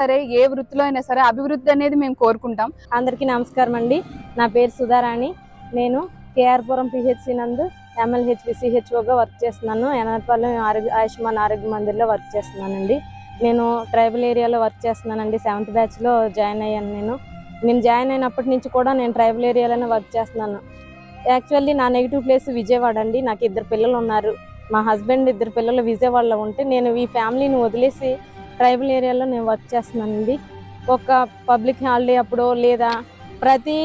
సరే ఏ వృత్తిలో అయినా సరే అభివృద్ధి అనేది మేము కోరుకుంటాం. అందరికీ నమస్కారం అండి. నా పేరు సుధారాణి. నేను కేఆర్పురం పిహెచ్సి నందు ఎంఎల్హెచ్పి సిహెచ్ఓగా వర్క్ చేస్తున్నాను. ఎనపల్లి ఆరోగ్య ఆయుష్మాన్ ఆరోగ్య మందిర్లో వర్క్ చేస్తున్నానండి. నేను ట్రైబల్ ఏరియాలో వర్క్ చేస్తున్నానండి. సెవెంత్ బ్యాచ్లో జాయిన్ అయ్యాను నేను. నేను జాయిన్ అయినప్పటి నుంచి కూడా నేను ట్రైబల్ ఏరియాలోనే వర్క్ చేస్తున్నాను. యాక్చువల్లీ నా నెగిటివ్ ప్లేస్ విజయవాడ అండి. నాకు ఇద్దరు పిల్లలు ఉన్నారు. మా హస్బెండ్ ఇద్దరు పిల్లలు విజయవాడలో ఉంటే నేను ఈ ఫ్యామిలీని వదిలేసి ట్రైబల్ ఏరియాలో నేను వర్క్ చేస్తున్నానండి. ఒక పబ్లిక్ హాలిడే అప్పుడు లేదా ప్రతి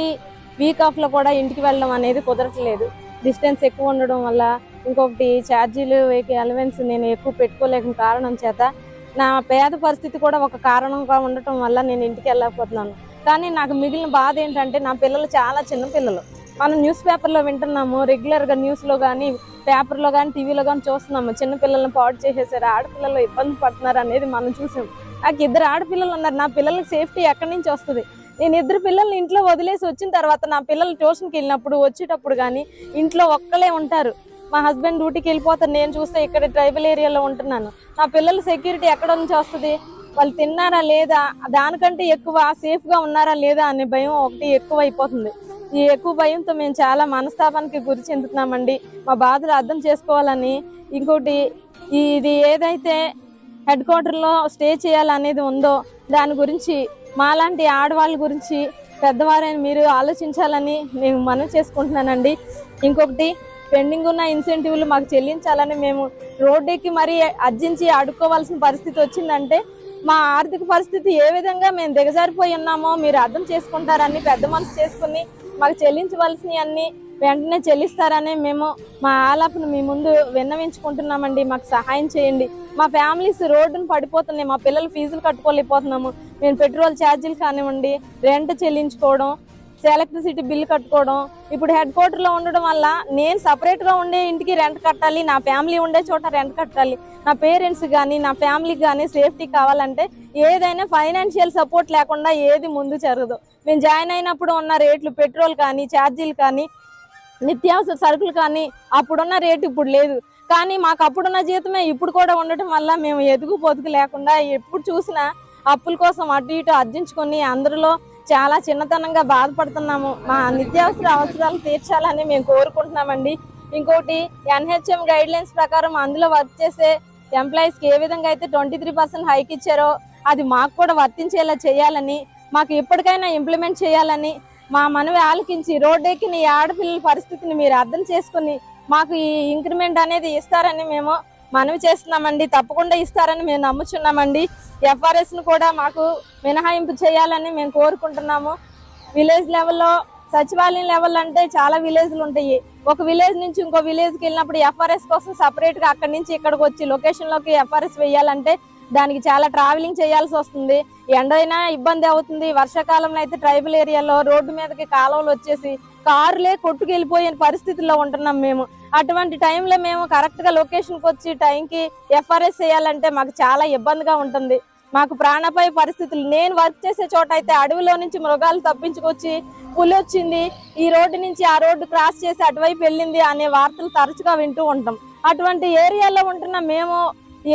వీక్ ఆఫ్లో కూడా ఇంటికి వెళ్ళడం అనేది కుదరట్లేదు. డిస్టెన్స్ ఎక్కువ ఉండడం వల్ల ఇంకొకటి ఛార్జీలు అలవెన్స్ నేను ఎక్కువ పెట్టుకోలేక కారణం చేత నా పేద పరిస్థితి కూడా ఒక కారణంగా ఉండటం వల్ల నేను ఇంటికి వెళ్ళకపోతున్నాను కానీ నాకు మిగిలిన బాధ ఏంటంటే నా పిల్లలు చాలా చిన్న పిల్లలు. మనం న్యూస్ పేపర్లో వింటున్నాము రెగ్యులర్గా న్యూస్లో కానీ పేపర్లో కానీ టీవీలో కానీ చూస్తున్నాము. చిన్నపిల్లల్ని పాడు చేసేసారు? ఆడపిల్లలు ఇబ్బంది పడుతున్నారు అనేది మనం చూసాం నాకు ఇద్దరు ఆడపిల్లలు ఉన్నారు. నా పిల్లలకి సేఫ్టీ ఎక్కడి నుంచి వస్తుంది? నేను ఇద్దరు పిల్లల్ని ఇంట్లో వదిలేసి వచ్చిన తర్వాత నా పిల్లలు ట్యూషన్కి వెళ్ళినప్పుడు వచ్చేటప్పుడు కానీ ఇంట్లో ఒక్కలే ఉంటారు. మా హస్బెండ్ డ్యూటీకి వెళ్ళిపోతారు. నేను చూస్తే ఇక్కడ ట్రైబల్ ఏరియాలో ఉంటున్నాను. నా పిల్లల సెక్యూరిటీ ఎక్కడ నుంచి వస్తుంది? వాళ్ళు తిన్నారా లేదా? దానికంటే ఎక్కువ సేఫ్గా ఉన్నారా లేదా అనే భయం ఒకటి ఎక్కువ అయిపోతుంది ఈ ఎక్కువ భయంతో మేము చాలా మనస్తాపానికి గురి చెందుతున్నామండి మా బాధలు అర్థం చేసుకోవాలని. ఇంకోటి ఇది ఏదైతే హెడ్ క్వార్టర్లో స్టే చేయాలనేది ఉందో దాని గురించి మాలాంటి ఆడవాళ్ళ గురించి పెద్దవారైన మీరు ఆలోచించాలని మేము మనం చేసుకుంటున్నానండి. ఇంకొకటి పెండింగ్ ఉన్న ఇన్సెంటివ్లు మాకు చెల్లించాలని మేము రోడ్డెక్కి మరీ అర్జించి అడుక్కోవాల్సిన పరిస్థితి వచ్చిందంటే మా ఆర్థిక పరిస్థితి ఏ విధంగా మేము దిగజారిపోయి ఉన్నామో మీరు అర్థం చేసుకుంటారని పెద్ద మనసు చేసుకుని మాకు చెల్లించవలసినవి అన్ని వెంటనే చెల్లిస్తారని మేము మా ఆలాపను మీ ముందు విన్నవించుకుంటున్నామండి. మాకు సహాయం చేయండి. మా ఫ్యామిలీస్ రోడ్డును పడిపోతున్నాయి. మా పిల్లలు ఫీజులు కట్టుకోలేకపోతున్నాము. మేము పెట్రోల్ ఛార్జీలు కానివ్వండి రెంట్ చెల్లించుకోవడం ఎలక్ట్రిసిటీ బిల్లు కట్టుకోవడం ఇప్పుడు హెడ్ క్వార్టర్లో ఉండడం వల్ల నేను సపరేట్గా ఉండే ఇంటికి రెంట్ కట్టాలి నా ఫ్యామిలీ ఉండే చోట రెంట్ కట్టాలి నా పేరెంట్స్ కానీ నా ఫ్యామిలీకి కానీ సేఫ్టీ కావాలంటే ఏదైనా ఫైనాన్షియల్ సపోర్ట్ లేకుండా ఏది ముందు జరగదు. మేము జాయిన్ అయినప్పుడు ఉన్న రేట్లు పెట్రోల్ కానీ ఛార్జీలు కానీ నిత్యావసర సరుకులు కానీ అప్పుడున్న రేటు ఇప్పుడు లేదు. కానీ మాకు అప్పుడున్న జీతమే ఇప్పుడు కూడా ఉండటం వల్ల మేము ఎదుగు పొదుగు లేకుండా ఎప్పుడు చూసినా అప్పుల కోసం అటు ఇటు అర్జించుకొని అందరిలో చాలా చిన్నతనంగా బాధపడుతున్నాము. మా నిత్యావసర అవసరాలు తీర్చాలని మేము కోరుకుంటున్నామండి. ఇంకోటి ఎన్హెచ్ఎం గైడ్ లైన్స్ ప్రకారం అందులో వర్క్ చేసే ఎంప్లాయీస్కి ఏ విధంగా అయితే ట్వంటీ త్రీ పర్సెంట్ హైక్ ఇచ్చారో అది మాకు కూడా వర్తించేలా చేయాలని మాకు ఎప్పటికైనా ఇంప్లిమెంట్ చేయాలని మా మనవి ఆలకించి రోడ్డెక్కిన ఈ ఆడపిల్లల పరిస్థితిని మీరు అర్థం చేసుకుని మాకు ఈ ఇంక్రిమెంట్ అనేది ఇస్తారని మేము మనవి చేస్తున్నామండి. తప్పకుండా ఇస్తారని మేము నమ్ముచున్నామండి. ఎఫ్ఆర్ఎస్ను కూడా మాకు మినహాయింపు చేయాలని మేము కోరుకుంటున్నాము. విలేజ్ లెవెల్లో సచివాలయం లెవెల్ అంటే చాలా విలేజ్లు ఉంటాయి. ఒక విలేజ్ నుంచి ఇంకో విలేజ్కి వెళ్ళినప్పుడు ఎఫ్ఆర్ఎస్ కోసం సపరేట్గా అక్కడి నుంచి ఇక్కడికి వచ్చి లొకేషన్లోకి ఎఫ్ఆర్ఎస్ వేయాలంటే దానికి చాలా ట్రావెలింగ్ చేయాల్సి వస్తుంది. ఎండైనా ఇబ్బంది అవుతుంది. వర్షాకాలంలో అయితే ట్రైబల్ ఏరియాలో రోడ్డు మీదకి కాలువలు వచ్చేసి కారులే కొట్టుకెళ్ళిపోయే పరిస్థితుల్లో ఉంటున్నాం మేము. అటువంటి టైంలో మేము కరెక్ట్గా లొకేషన్కి వచ్చి టైంకి ఎఫ్ఆర్ఎస్ చేయాలంటే మాకు చాలా ఇబ్బందిగా ఉంటుంది. మాకు ప్రాణపాయ పరిస్థితులు. నేను వర్క్ చేసే చోట అయితే అడవిలో నుంచి మృగాలు తప్పించుకొచ్చి పులి వచ్చింది. ఈ రోడ్డు నుంచి ఆ రోడ్డు క్రాస్ చేసి అటువైపు వెళ్ళింది అనే వార్తలు తరచుగా వింటూ ఉంటాం. అటువంటి ఏరియాలో ఉంటున్న మేము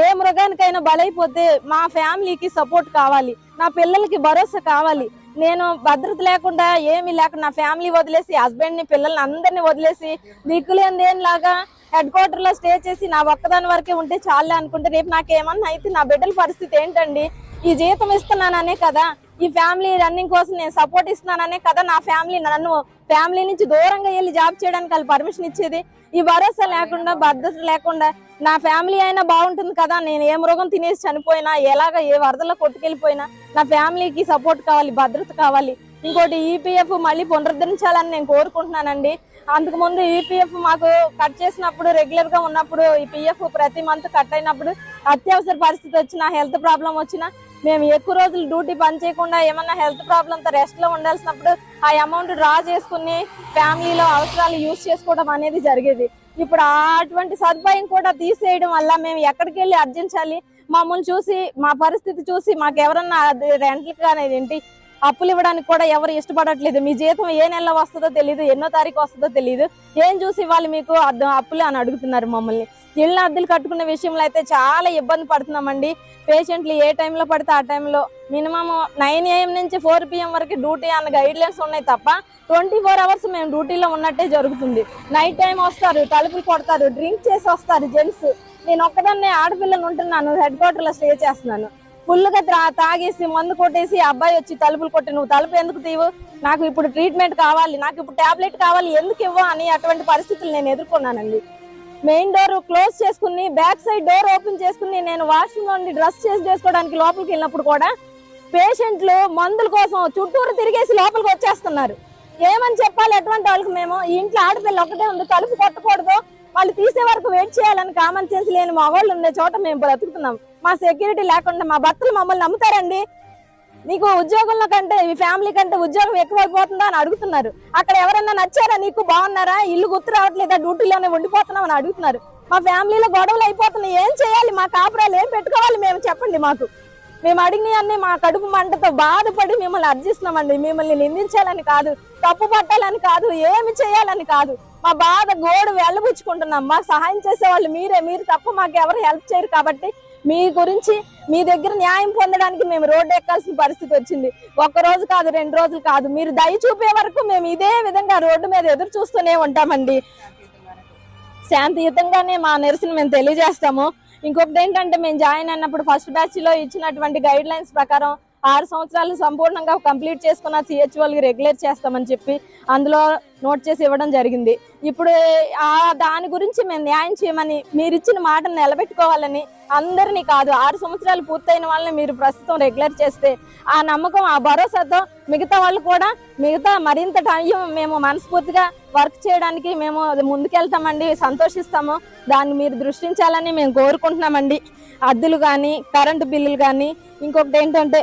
ఏ మృగానికైనా బలైపోతే మా ఫ్యామిలీకి సపోర్ట్ కావాలి. నా పిల్లలకి భరోసా కావాలి. నేను భద్రత లేకుండా ఏమీ లేకుండా నా ఫ్యామిలీ వదిలేసి హస్బెండ్ని పిల్లల్ని అందరినీ వదిలేసి దిక్కులేనిదేనిలాగా హెడ్ క్వార్టర్లో స్టే చేసి నా ఒక్కదాని వరకే ఉంటే చాలే అనుకుంటే రేపు నాకేమన్నా అయితే నా బిడ్డల పరిస్థితి ఏంటండి? ఈ జీతం ఇస్తున్నాననే కదా ఈ ఫ్యామిలీ రన్నింగ్ కోసం నేను సపోర్ట్ ఇస్తున్నాననే కదా నా ఫ్యామిలీ నన్ను ఫ్యామిలీ నుంచి దూరంగా వెళ్ళి జాబ్ చేయడానికి వాళ్ళు పర్మిషన్ ఇచ్చేది? ఈ భరోసా లేకుండా భద్రత లేకుండా నా ఫ్యామిలీ అయినా బాగుంటుంది కదా నేను ఏ మృగం తినేసి చనిపోయినా ఎలాగ ఏ వరదలో కొట్టుకెళ్ళిపోయినా నా ఫ్యామిలీకి సపోర్ట్ కావాలి భద్రత కావాలి. ఇంకోటి ఈపీఎఫ్ మళ్ళీ పునరుద్ధరించాలని నేను కోరుకుంటున్నానండి. అందుకు ముందు ఈపీఎఫ్ మాకు కట్ చేసినప్పుడు రెగ్యులర్గా ఉన్నప్పుడు ఈ పిఎఫ్ ప్రతి మంత్ కట్ అయినప్పుడు అత్యవసర పరిస్థితి వచ్చినా హెల్త్ ప్రాబ్లం వచ్చినా మేము ఎక్కువ రోజులు డ్యూటీ పని చేయకుండా ఏమన్నా హెల్త్ ప్రాబ్లంతో రెస్ట్లో ఉండాల్సినప్పుడు ఆ అమౌంట్ డ్రా చేసుకుని ఫ్యామిలీలో అవసరాలు యూజ్ చేసుకోవడం అనేది జరిగేది. ఇప్పుడు అటువంటి సదుపాయం కూడా తీసేయడం వల్ల మేము ఎక్కడికి వెళ్ళి అర్జించాలి? మమ్మల్ని చూసి మా పరిస్థితి చూసి మాకు ఎవరన్నా రెంట్లకు అనేది ఏంటి అప్పులు ఇవ్వడానికి కూడా ఎవరు ఇష్టపడట్లేదు. మీ జీతం ఏ నెల వస్తుందో తెలియదు ఎన్నో తారీఖు వస్తుందో తెలియదు ఏం చూసి వాళ్ళు మీకు అద్ద- అప్పులు అని అడుగుతున్నారు మమ్మల్ని. ఇళ్ళ అద్దెలు కట్టుకున్న విషయంలో అయితే చాలా ఇబ్బంది పడుతున్నామండి. పేషెంట్లు ఏ టైంలో పడితే ఆ టైంలో మినిమం నైన్ ఏఎం నుంచి ఫోర్ పిఎం వరకు డ్యూటీ అన్న గైడ్ లైన్స్ ఉన్నాయి తప్ప ట్వంటీ ఫోర్ అవర్స్ మేము డ్యూటీలో ఉన్నట్టే జరుగుతుంది. నైట్ టైం వస్తారు తలుపులు కొడతారు డ్రింక్ చేసి వస్తారు జెంట్స్. నేను ఒక్కదాన్నే ఆడపిల్లలు ఉంటున్నాను హెడ్ క్వార్టర్లో స్టే చేస్తున్నాను. ఫుల్గా త్రా- తాగేసి మందు కొట్టేసి అబ్బాయి వచ్చి తలుపులు కొట్టి నువ్వు తలుపు ఎందుకు తీవు? నాకు ఇప్పుడు ట్రీట్మెంట్ కావాలి నాకు ఇప్పుడు టాబ్లెట్ కావాలి ఎందుకు ఇవ్వ? అని అటువంటి పరిస్థితులు నేను ఎదుర్కొన్నానండి. మెయిన్ డోర్ క్లోజ్ చేసుకుని బ్యాక్ సైడ్ డోర్ ఓపెన్ చేసుకుని నేను వాష్రూమ్ నుండి డ్రెస్ చేసి చేసుకోవడానికి లోపలికి వెళ్ళినప్పుడు కూడా పేషెంట్లు మందుల కోసం చుట్టూరు తిరిగేసి లోపలికి వచ్చేస్తున్నారు. ఏమని చెప్పాలి? ఎటువంటి వాళ్ళకి మేము ఈ ఇంట్లో ఆడపిల్ల ఒకటే ఉంది తలుపు కొట్టకూడదు వాళ్ళు తీసే వరకు వెయిట్ చేయాలని కామన్ సెన్స్ లేని మగవాళ్ళు ఉండే చోట మేము బ్రతుకుతున్నాం మా సెక్యూరిటీ లేకుండా మా భర్తలు మమ్మల్ని నమ్ముతారండి? నీకు ఉద్యోగంలో కంటే మీ ఫ్యామిలీ కంటే ఉద్యోగం ఎక్కువైపోతుందా అని అడుగుతున్నారు. అక్కడ ఎవరన్నా నచ్చారా? నీకు బాగున్నారా? ఇల్లు గుర్తు రావట్లేదా? డ్యూటీలోనే ఉండిపోతున్నాం అని అడుగుతున్నారు. మా ఫ్యామిలీలో గొడవలు అయిపోతున్నాయి. ఏం చేయాలి? మా కాపురాలు ఏం పెట్టుకోవాలి? మేము చెప్పండి మాకు. మేము అడిగినవన్నీ మా కడుపు మంటతో బాధపడి మిమ్మల్ని అర్జిస్తున్నామండి. మిమ్మల్ని నిందించాలని కాదు తప్పు పట్టాలని కాదు ఏమి చేయాలని కాదు. మా బాధ గోడు వెళ్ళబుచ్చుకుంటున్నాం మాకు సహాయం చేసే వాళ్ళు మీరే. మీరు తప్ప మాకు ఎవరు హెల్ప్ చేయరు కాబట్టి మీ గురించి మీ దగ్గర న్యాయం పొందడానికి మేము రోడ్డు ఎక్కాల్సిన పరిస్థితి వచ్చింది. ఒక్క రోజు కాదు రెండు రోజులు కాదు. మీరు దయ చూపే వరకు మేము ఇదే విధంగా రోడ్డు మీద ఎదురు చూస్తూనే ఉంటామండి. శాంతియుతంగానే మా నిరసన మేము తెలియజేస్తాము. ఇంకొకటి ఏంటంటే మేము జాయిన్ అయినప్పుడు ఫస్ట్ బ్యాచ్లో ఇచ్చినటువంటి గైడ్ లైన్స్ ప్రకారం ఆరు సంవత్సరాలు సంపూర్ణంగా కంప్లీట్ చేసుకున్న సిహెచ్ఓలకి రెగ్యులేట్ చేస్తామని చెప్పి అందులో నోట్ చేసి ఇవ్వడం జరిగింది. ఇప్పుడు ఆ దాని గురించి మేము న్యాయం చేయమని మీరు ఇచ్చిన మాటను నిలబెట్టుకోవాలని అందరినీ కాదు ఆరు సంవత్సరాలు పూర్తయిన వాళ్ళని మీరు ప్రస్తుతం రెగ్యులర్ చేస్తే ఆ నమ్మకం ఆ భరోసాతో మిగతా వాళ్ళు కూడా మిగతా మరింత టైం మేము మనస్ఫూర్తిగా వర్క్ చేయడానికి మేము అది ముందుకెళ్తామండి సంతోషిస్తాము. దాన్ని మీరు దృష్టించాలని మేము కోరుకుంటున్నామండి. అద్దెలు కానీ కరెంటు బిల్లులు కానీ ఇంకొకటి ఏంటంటే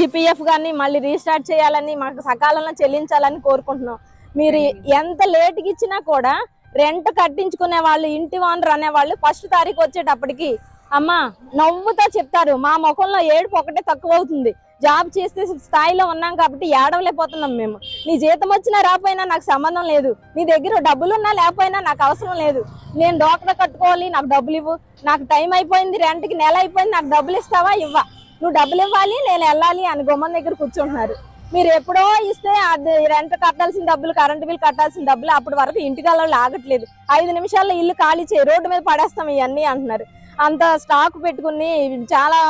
ఈపీఎఫ్ కానీ మళ్ళీ రీస్టార్ట్ చేయాలని మాకు సకాలంలో చెల్లించాలని కోరుకుంటున్నాం. మీరు ఎంత లేట్కి ఇచ్చినా కూడా రెంట్ కట్టించుకునే వాళ్ళు ఇంటి ఓనర్ అనేవాళ్ళు ఫస్ట్ తారీఖు వచ్చేటప్పటికి అమ్మా నవ్వుతో చెప్తారు. మా ముఖంలో ఏడుపు ఒకటే తక్కువ అవుతుంది జాబ్ చేసే స్థాయిలో ఉన్నాం కాబట్టి ఏడవలేకపోతున్నాం మేము. నీ జీతం వచ్చినా రాకపోయినా నాకు సంబంధం లేదు. నీ దగ్గర డబ్బులు ఉన్నా లేకపోయినా నాకు అవసరం లేదు. నేను డాక్టర్ కట్టుకోవాలి నాకు డబ్బులు ఇవ్వు. నాకు టైం అయిపోయింది రెంట్కి నెల అయిపోయింది నాకు డబ్బులు ఇస్తావా ఇవ్వ. నువ్వు డబ్బులు ఇవ్వాలి నేను వెళ్ళాలి అని గుమ్మం దగ్గర కూర్చుంటున్నారు. మీరు ఎప్పుడో ఇస్తే అది రెంట్ కట్టాల్సిన డబ్బులు కరెంటు బిల్ కట్టాల్సిన డబ్బులు అప్పటి వరకు ఇంటికి వాళ్ళు ఆగట్లేదు ఐదు నిమిషాల్లో ఇల్లు ఖాళీ చేయి రోడ్డు మీద పడేస్తాం ఇవన్నీ అంటున్నారు. అంత స్టాక్ పెట్టుకుని చాలా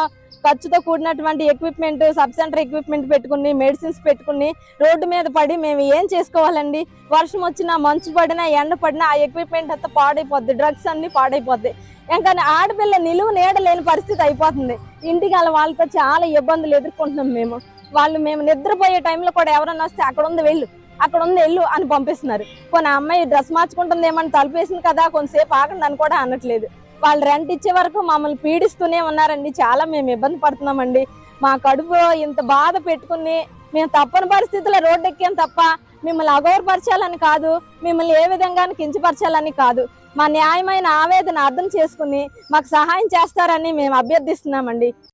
ఖర్చుతో కూడినటువంటి ఎక్విప్మెంట్ సబ్ సెంటర్ ఎక్విప్మెంట్ పెట్టుకుని మెడిసిన్స్ పెట్టుకుని రోడ్డు మీద పడి మేము ఏం చేసుకోవాలండి? వర్షం వచ్చినా మంచు పడినా ఎండ పడినా ఆ ఎక్విప్మెంట్ అంతా పాడైపోద్ది డ్రగ్స్ అన్ని పాడైపోద్ది. ఇంకా ఆడపిల్ల నిలువ నీడ లేని పరిస్థితి అయిపోతుంది. ఇంటికి వాళ్ళ వాళ్ళతో చాలా ఇబ్బందులు ఎదుర్కొంటున్నాం మేము. వాళ్ళు మేము నిద్రపోయే టైంలో కూడా ఎవరన్నా వస్తే అక్కడ ఉంది వెళ్ళు అక్కడ ఉంది వెళ్ళు అని పంపిస్తున్నారు. కొన్ని అమ్మాయి డ్రెస్ మార్చుకుంటుంది ఏమని తలుపేసింది కదా కొంతసేపు ఆగండి అని కూడా అనట్లేదు. వాళ్ళు రెంట్ ఇచ్చే వరకు మమ్మల్ని పీడిస్తూనే ఉన్నారండి చాలా మేము ఇబ్బంది పడుతున్నామండి. మా కడుపు ఇంత బాధ పెట్టుకుని మేము తప్పని పరిస్థితుల్లో రోడ్డు ఎక్కాం తప్ప మిమ్మల్ని అగౌరపరచాలని కాదు మిమ్మల్ని ఏ విధంగా కించపరచాలని కాదు. మా న్యాయమైన ఆవేదన అర్థం చేసుకుని మాకు సహాయం చేస్తారని మేము అభ్యర్థిస్తున్నామండి.